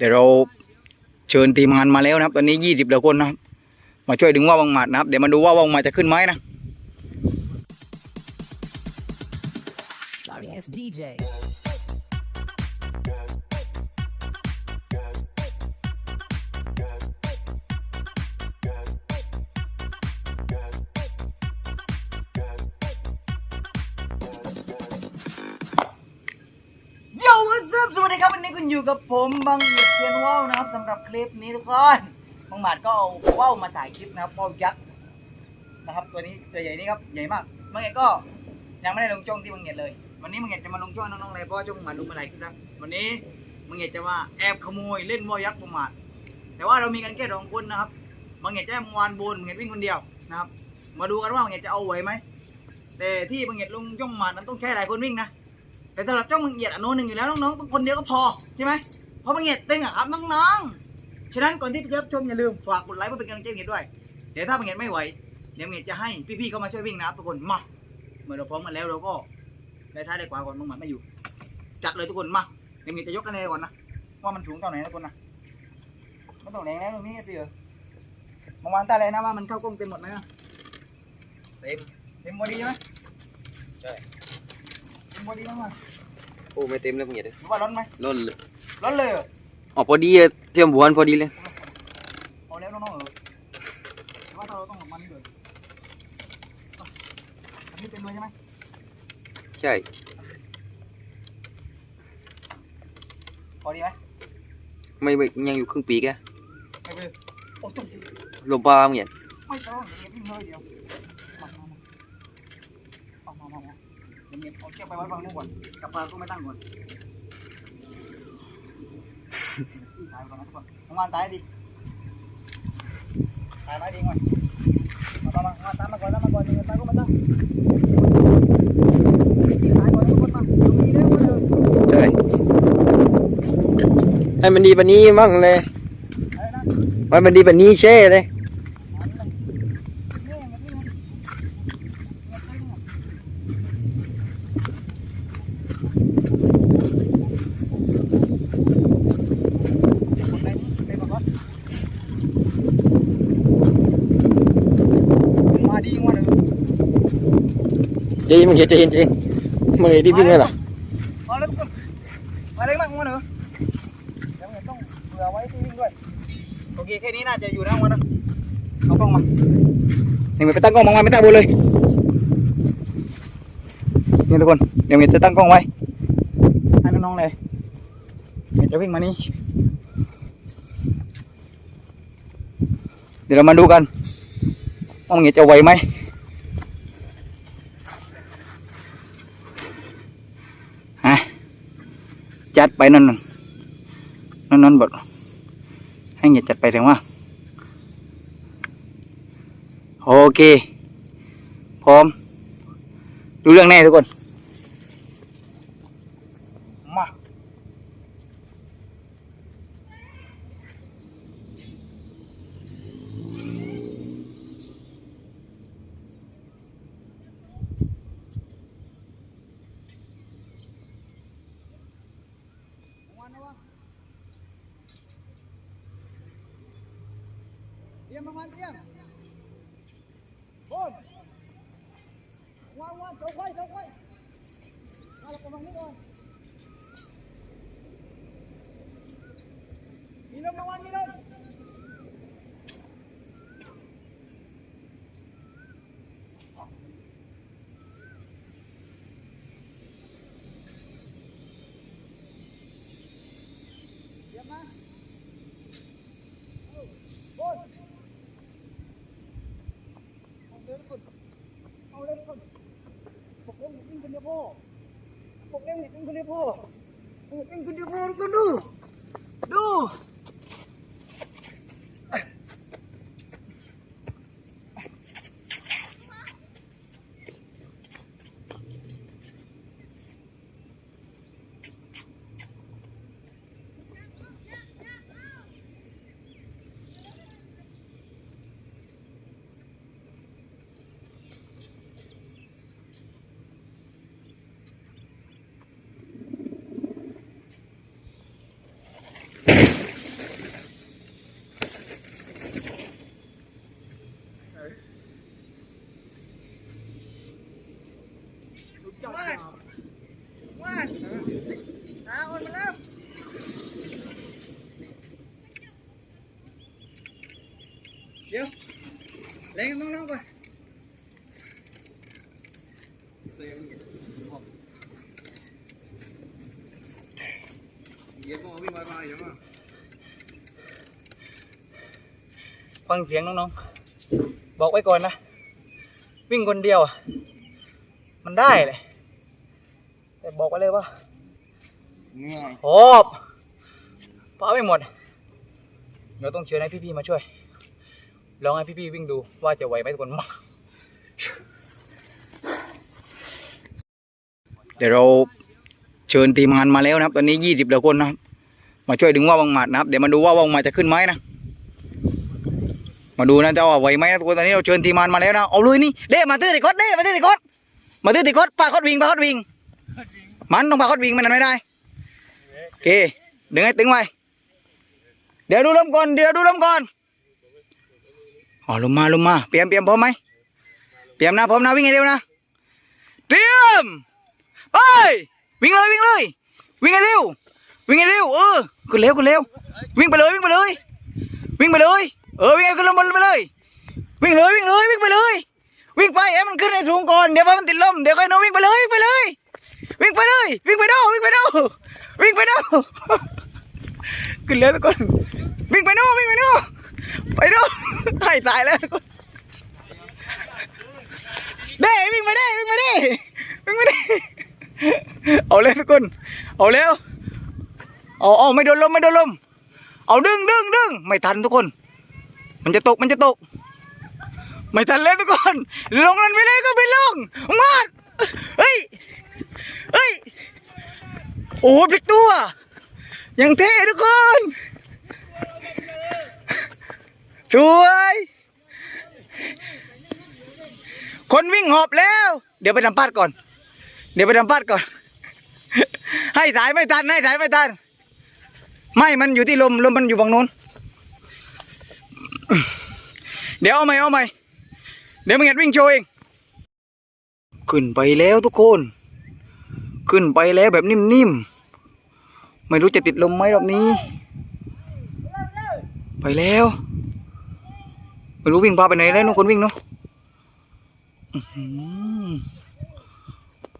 เดี๋ยวเราเชิญทีมงานมาแล้วนะครับ ตอนนี้ยี่สิบเหล่าคนนะครับ มาช่วยดึงว่าววังหมัดนะครับ เดี๋ยวมาดูว่าวังหมัดจะขึ้นไหมนะ Sorry as DJ. นนี้คุณอยู่กับผมบังเอียดเชียนว่าวนะครับสำหรับคลิปนี้ทุกคนบังหมัดก็เอาว่าวมาถ่ายคลิปนะครับว่าวยักษ์นะครับ ตัวนี้ตัวใหญ่นี่ครับใหญ่มากบังเอียดก็ยังไม่ได้ลงช่องที่บังเอียดเลย วันนี้บังเอียดจะมาลงช่องน้องๆเลยเพราะว่าช่องบังหมัดลงมาหลายคลิปแล้ววันนี้บังเอียดจะมาแอบขโมยเล่นว่าวยักษ์บังหมัดแต่ว่าเรามีกันแค่สองคนนะครับบังเอียดจะมวานบนบังเอียดวิ่งคนเดียวนะครับ มาดูกันว่าบังเอียดจะเอาไหวไหมแต่ที่บังเอียดลงช่องบังหมัดนั้นต้องใช้หลายคนวิ่งนะ แต่สำหรับเจ้ามังเอียดอโนหนึ่งอยู่แล้วน้องๆต้องคนเดียวก็พอใช่ไหมเพราะมังเอียดตึงอะครับน้องๆฉะนั้นก่อนที่จะรับชมอย่าลืมฝากกดไลค์เพื่อเป็นกำลังใจให้มังเอียดด้วยเดี๋ยวถ้ามังเอียดไม่ไหวเดี๋ยวมังเอียดจะให้พี่ๆเข้ามาช่วยวิ่งนะครับทุกคนมาเมื่อเราพร้อมกันแล้วเราก็ได้ท้ายได้ขวาก่อนมังหมัดไม่อยู่ จัดเลยทุกคนมาเดี๋ยวมังเอียดจะยกคะแนนก่อนนะว่ามันสูงเท่าไหนทุกคนนะไม่ต้องแรงนะตรงนี้สิเออมองวันตาเลยนะว่ามันเข้ากล้องเต็มหมดไหมเต็มเต็มบอดีใช่ไหมใช่ เต็มบอดี้มั้งมั้ยโอ้ไม่เต็มเลยมึงอย่าดิหรือว่าร้อนไหมล้นเลยร้อนเลยเหรออ๋อพอดีอะเทียมบวนพอดีเลยพอแล้วน้องๆเออแต่ว่าเราต้องหลบมันด้วยอะอันนี้เต็มเลยใช่ไหมใช่พอดีไหมไม่ไม่ยังอยู่ครึ่งปีแกไม่เป็นโอ้จุ๊บจิ๊บลมปลามึงอย่าไม่ต้องเดี๋ยวเพิ่งเลยเดียวมามามามามามา เดี๋ยวเมียเอาเชือกไปไว้ฝั่งนู้นก่อนกับปลาก็ไม่ตั้งก่อนถ่ายก่อนนะทุกคนทำงานตายดิถ่ายไว้ดีก่อนมามามามาตามมาก่อนตามมาก่อนเดี๋ยวไปก็ไม่ตั้งถ่ายก่อนนะทุกคนมาดูมีแล้วมาเดินใช่ให้มันดีแบบนี้มั่งเลยอะไรนะให้มันดีแบบนี้เช่เลย มาดีมาเลย ใจเย็นมึงอย่าใจเย็นจเย็นมึงไอ้ที่วิ่งเลยล่ะมาเลยทุกคนมาเลยมากมาเลยเดี๋ยวต้องเผื่อไว้ที่วิ่งด้วยโอเคแค่นี้น่าจะอยู่นะวันนะเอากล้องมาเดี๋ยวไปตั้งกล้องมองมาไม่ตั้งบนเลยนี่ทุกคนเดี๋ยวเมย์จะตั้งกล้องไว้ให้น้องๆเลยเมย์จะวิ่งมานี่เดี๋ยวเรามาดูกันว่าเมย์จะไหวไหมฮะ จัดไปนั่นนั่นนั่นบดให้เมย์จัดไปถึงว่า โอเค พร้อม ดูเรื่องแน่ทุกคน เตรียมประมาณเตรียมโอนวางวางเสาไฟเสาไฟมาเราประมาณนี้ก่อนมีลมระวังมีลมเตรียมมาโอนเอาเลยทุกคนเอาเลยทุกคน ปกเองกินคนเดียวพ่อป กเองกินค มามาตาอ่อนมาแล้วเดี๋ยวเล่นกัน้องๆก่อนเดี๋ยวมองวิ่งไปๆเดี๋ยวมาฟังเสียงน้องๆ บอกไว้ก่อนนะ วิ่งคนเดียว มันได้เลย บอกไว้เลยว่าเหนื่อยหอบป้าไม่หมด เดี๋ยวต้องเชิญให้พี่ๆมาช่วย ลองให้พี่ๆวิ่งดูว่าจะไหวไหมทุกคนมาเดี๋ยวเราเชิญทีมงานมาแล้วนะครับ ตอนนี้ยี่สิบเดียวคนนะครับ มาช่วยดึงว่าววังหมัดนะครับ เดี๋ยวมาดูว่าวังหมัดจะขึ้นไหมนะ มาดูนะเจ้าว่าไหวไหมนะทุกคนตอนนี้เราเชิญทีมงานมาแล้วนะ เอาเลยนี่เด้มาตื้อติกดเด้มาตื้อติกดมาตื้อติกดปาคดวิ่งปาคดวิ่ง มันต้องปาคดวิ่งมันนั่นไม่ได้โอเคดึงให้ตึงไว้เดี๋ยวดูลมก่อนเดี๋ยวดูลมก่อนอ๋อลมมาลมมาเตรียมเตรียมพร้อมไหมเตรียมนะพร้อมนะวิ่งให้เร็วนะเตรียมไปวิ่งเลยวิ่งเลยวิ่งให้เร็ววิ่งให้เร็วเออขึ้นเร็วขึ้นเร็ววิ่งไปเลยวิ่งไปเลย วิ่งไปเลยเออวิ่งขึ้นลมบนไปเลย วิ่งเลยวิ่งเลยวิ่งไปเลย วิ่งไปให้มันขึ้นในสูงก่อนเดี๋ยวมันติดลมเดี๋ยวค่อยโน้มวิ่งไปเลยวิ่งไปเลย วิ่งไปเลยวิ่งไปดูวิ่งไปดูวิ่งไปดูขึ้นแล้วทุกคนวิ่งไปดูวิ่งไปดูไปดูให้ตายแล้วทุกคนเด้วิ่งไปได้วิ่งไปได้วิ่งไปได้เอาเลยทุกคนเอาแล้วเอาเอาไม่โดนลมไม่โดนลมเอาดึงดึงดึงไม่ทันทุกคน มันจะตกมันจะตก ไม่ทันแล้วทุกคน ลงนั้นไปเลยก็ไปลงมาดเฮ้ย เฮ้ย โอ้พลิกตัว ยังเท่ทุกคนสวย คนวิ่งหอบแล้ว เดี๋ยวไปทำพาดก่อน เดี๋ยวไปทำพาดก่อน ให้สายไม่ทัน ให้สายไม่ทัน ไม่ มันอยู่ที่ลม ลมมันอยู่ฝั่งโน้น เดี๋ยวเอาใหม่เอาใหม่เดี๋ยวมึงเห็นวิ่งโชว์เอง ขึ้นไปแล้วทุกคน ขึ้นไปแล้วแบบนิ่มๆ ไม่รู้จะติดลมไหมรอบนี้ ไปแล้ว ไม่รู้วิ่งพาไปไหนแล้วน้องคนวิ่งเนาะอื้อหือ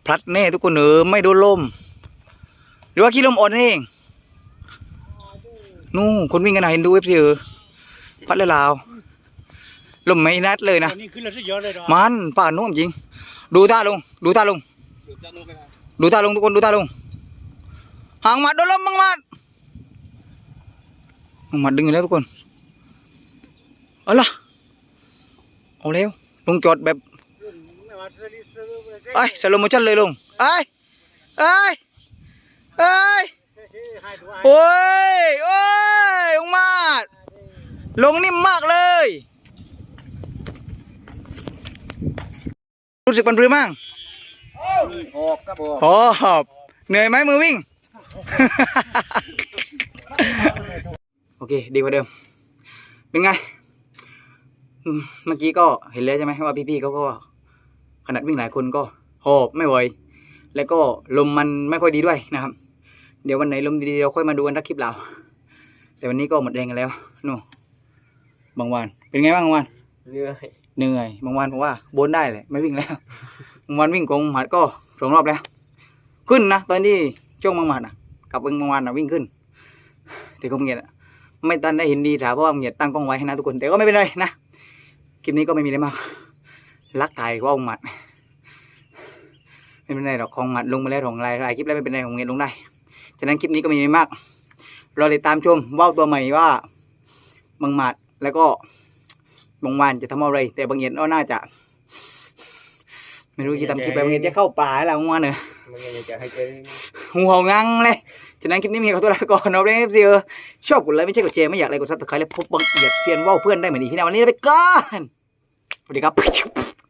พลัดแน่ทุกคนเออไม่โดนลม หรือว่าขี้ลมอ่อนเองนู่นคนวิ่งกันนะเห็นดูเอฟซีเออพัดแล้วลาวลมไม่นัดเลยนะวันนี้ขึ้นเลยที่เยอะเลยเนาะมันป่านนุ่มจริง ดูท่าลง ดูท่าลง ดูท่าลงทุกคนดูท่าลงหางหมัดโดนลมบังหมัดบังหมัดดึงอยู่แล้วทุกคนเอาล่ะเอาเร็วลงจอดแบบไอ้สโลโมชั่นเลยลงไอ้ไอ้ไอ้โอ้ยโอ้ยบังหมัดลงนิ่มมากเลย รู้สึกปันปรือมั่ง ออกครับออกโอ้เหนื่อยไหมมือวิ่ง โอเค ดีกว่าเดิม เป็นไงอืมเมื่อกี้ก็เห็นแล้วใช่ไหมว่าพี่ๆเขาก็ ขนาดวิ่งหลายคนก็หอบไม่ไหว แล้วก็ลมมันไม่ค่อยดีด้วยนะครับ เดี๋ยววันไหนลมดีๆเราค่อยมาดูกันทักคลิปเรา แต่วันนี้ก็หมดแรงกันแล้วนู่นบางวัน เป็นไงบ้างบางวัน เหนื่อย เหนื่อย บางวันผมว่าบนได้เลยไม่วิ่งแล้วบาง วันวิ่งกงหมัดก็สองรอบแล้ว ขึ้นนะตอนที่ช่วงบางหมัดนะกับบางวันนะวิ่งขึ้น แต่ก็เงียดไม่ตันได้เห็นดีถาเพราะว่าเงียดตั้งกล้องไว้ให้นะทุกคนแต่ก็ไม่เป็นไรนะคลิปนี้ก็ไม่มีอะไรมากรักถ่ายว่าองหมัดไม่เป็นไรหรอกของหมัดลงมาแล้วของลายลายคลิปแล้วไม่เป็นไรของเงียดลงได้ฉะนั้นคลิปนี้ก็ไม่มีอะไรมากรอติดตามชมว่าวตัวใหม่ว่าบางหมัดแล้วก็บางวันจะทำอะไร แต่บางเย็นก็น่าจะ ไม่รู้จะทำคลิปอะไรบางเย็นจะเข้าป่าแล้วบางวันเนอะมันยังจะให้เจอหัวงังเลยฉะนั้นคลิปนี้มีขอตัวลาไปก่อนเอาเลยเอฟซีเออชอบกดไลค์ไม่ใช่กดแชร์ไม่อยากอะไรกดซับสไครต์แล้วพบบางเอียดเซียนว่าวเพื่อนได้เหมือนดีที่ไหนวันนี้ไปก่อนสวัสดีครับ